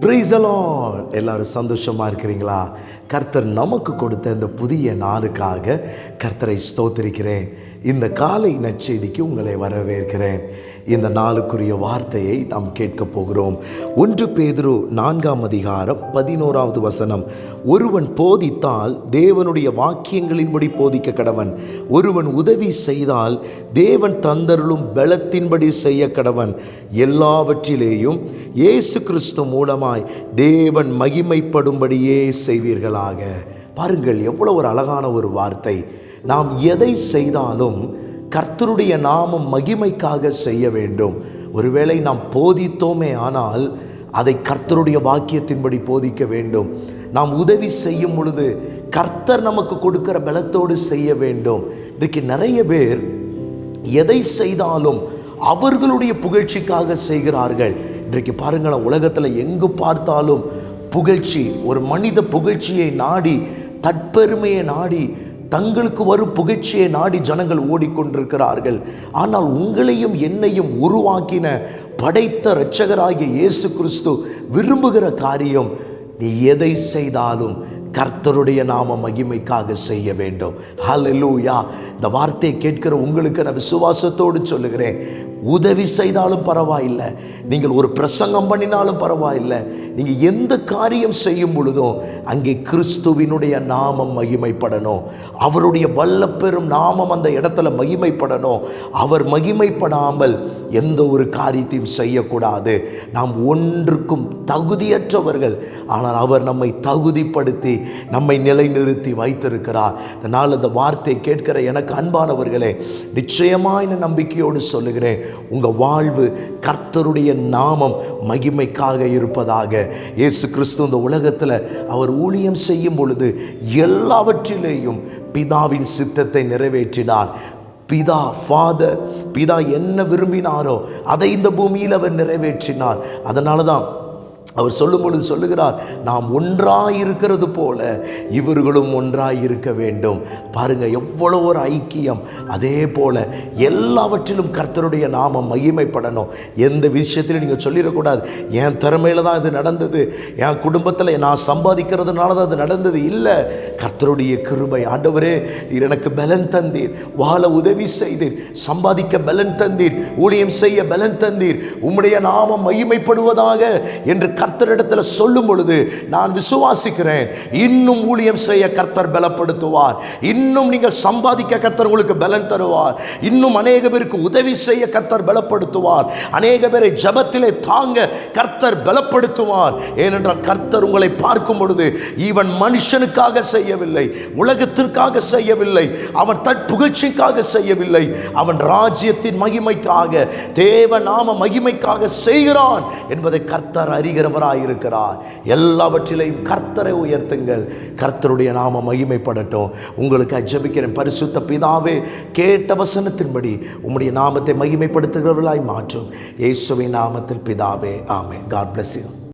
பிரைசலால் எல்லாரும் சந்தோஷமா இருக்கிறீங்களா? கர்த்தர் நமக்கு கொடுத்த இந்த புதிய நாளுக்காக கர்த்தரை ஸ்தோத்திரிக்கிறேன். இந்த காலை நற்செய்திக்கு உங்களை வரவேற்கிறேன். இந்த நாளுக்குரிய வார்த்தையை நாம் கேட்கப் போகிறோம். ஒன்று பேதுரு நான்காம் அதிகாரம் பதினோராவது வசனம். ஒருவன் போதித்தால் தேவனுடைய வாக்கியங்களின்படி போதிக்க கடவன். ஒருவன் உதவி செய்தால் தேவன் தந்தருளும் பலத்தின்படி செய்ய கடவன். எல்லாவற்றிலேயும் இயேசு கிறிஸ்து மூலமாய் தேவன் மகிமைப்படும்படியே செய்வீர்களா? செய்வீர்களாக பாருங்கள் எவ்வளவு ஒரு அழகான ஒரு வார்த்தை. நாம் எதை செய்தாலும் கர்த்தருடைய நாமம் மகிமைக்காக செய்ய வேண்டும். ஒருவேளை நாம் போதித்தோமே ஆனால் அதை கர்த்தருடைய வாக்கியத்தின்படி போதிக்க வேண்டும். நாம் உதவி செய்யும் பொழுது கர்த்தர் நமக்கு கொடுக்கிற பலத்தோடு செய்ய வேண்டும். இன்றைக்கு நிறைய பேர் எதை செய்தாலும் அவர்களுடைய புகழ்ச்சிக்காக செய்கிறார்கள். இன்றைக்கு பாருங்களேன் உலகத்தில் எங்கு பார்த்தாலும் புகழ்ச்சி ஒரு மனித புகழ்ச்சியை நாடி தற்பெருமையை நாடி தங்களுக்கு வரும் புகழ்ச்சியை நாடி ஜனங்கள் ஓடிக்கொண்டிருக்கிறார்கள். ஆனால் உங்களையும் என்னையும் உருவாக்கின படைத்த இரட்சகராகிய இயேசு கிறிஸ்து விரும்புகிற காரியம் நீ எதை செய்தாலும் கர்த்தருடைய நாம மகிமைக்காக செய்ய வேண்டும். ஹalleluya இந்த வார்த்தையை கேட்கிற உங்களுக்கு நான் விசுவாசத்தோடு சொல்லுகிறேன். உதவி செய்தாலும் பரவாயில்லை. நீங்கள் ஒரு பிரசங்கம் பண்ணினாலும் பரவாயில்லை. நீங்கள் எந்த காரியம் செய்யும் பொழுதும் அங்கே கிறிஸ்துவினுடைய நாமம் மகிமைப்படணும். அவருடைய வல்லப்பெரும் நாமம் அந்த இடத்துல மகிமைப்படணும். அவர் மகிமைப்படாமல் எந்த ஒரு காரியத்தையும் செய்யக்கூடாது. நாம் ஒன்றுக்கும் தகுதியற்றவர்கள். ஆனால் அவர் நம்மை தகுதிப்படுத்தி நம்மை நிலைநிறுத்தி வைத்திருக்கிறார். அதனால் அந்த வார்த்தை கேட்கிற எனக்கு அன்பானவர்களே நிச்சயமாக இந்த நம்பிக்கையோடு சொல்லுகிறேன் உங்கள் வாழ்வு கர்த்தருடைய நாமம் மகிமைக்காக இருப்பதாக. இயேசு கிறிஸ்து இந்த உலகத்தில் அவர் ஊழியம் செய்யும் பொழுது எல்லாவற்றிலேயும் பிதாவின் சித்தத்தை நிறைவேற்றினார். பிதா ஃபாதர் பிதா என்ன விரும்பினாரோ அதை இந்த பூமியில் அவர் நிறைவேற்றினார். அதனால தான் அவர் சொல்லும் பொழுது சொல்லுகிறார் நாம் ஒன்றாயிருக்கிறது போல இவர்களும் ஒன்றாக இருக்க வேண்டும். பாருங்க எவ்வளோ ஒரு ஐக்கியம். அதே போல எல்லாவற்றிலும் கர்த்தருடைய நாமம் மகிமைப்படணும். எந்த விஷயத்திலும் நீங்கள் சொல்லிடக்கூடாது. என் திறமையில தான் இது நடந்தது. என் குடும்பத்தில் நான் சம்பாதிக்கிறதுனால தான் அது நடந்தது. இல்லை கர்த்தருடைய கிருபை. ஆண்டவரே நீர் எனக்கு பலன் தந்தீர். வாழ உதவி செய்தீர். சம்பாதிக்க பலன் தந்தீர். ஊழியம் செய்ய பலன் தந்தீர். உம்முடைய நாமம் மகிமைப்படுவதாக என்று கர்த்தரிடத்தில் சொல்லும் பொழுது நான் விசுவாசிக்கிறேன். இன்னும் ஊழியம் செய்ய கர்த்தர் பலப்படுத்துவார். இன்னும் நீங்கள் சம்பாதிக்க கர்த்தர் உங்களுக்கு பலன் தருவார். இன்னும் அநேக பேருக்கு உதவி செய்ய கர்த்தர் பலப்படுத்துவார். அநேக பேரை ஜபத்திலே தாங்க கர்த்தர் பலப்படுத்துவார். ஏனென்றால் கர்த்தர் உங்களை பார்க்கும் பொழுது இவன் மனுஷனுக்காக செய்யவில்லை உலகத்திற்காக செய்யவில்லை அவன் தற்புகழ்ச்சிக்காக செய்யவில்லை அவன் ராஜ்யத்தின் மகிமைக்காக தேவ நாம மகிமைக்காக செய்கிறான் என்பதை கர்த்தர் இருக்கிறார் எல்லாவற்றிலையும் கர்த்தரை உயர்த்துங்கள். கர்த்தருடைய நாம மகிமைப்படட்டும். உங்களுக்கு அஜபிக்கிறேன். பரிசுத்த பிதாவே கேட்ட வசனத்தின்படி உம்முடைய நாமத்தை மகிமைப்படுத்துகிறவர்களாய் மாற்றும். இயேசுவின் நாமத்தில் பிதாவே ஆமே காட் பிளஸ் யூ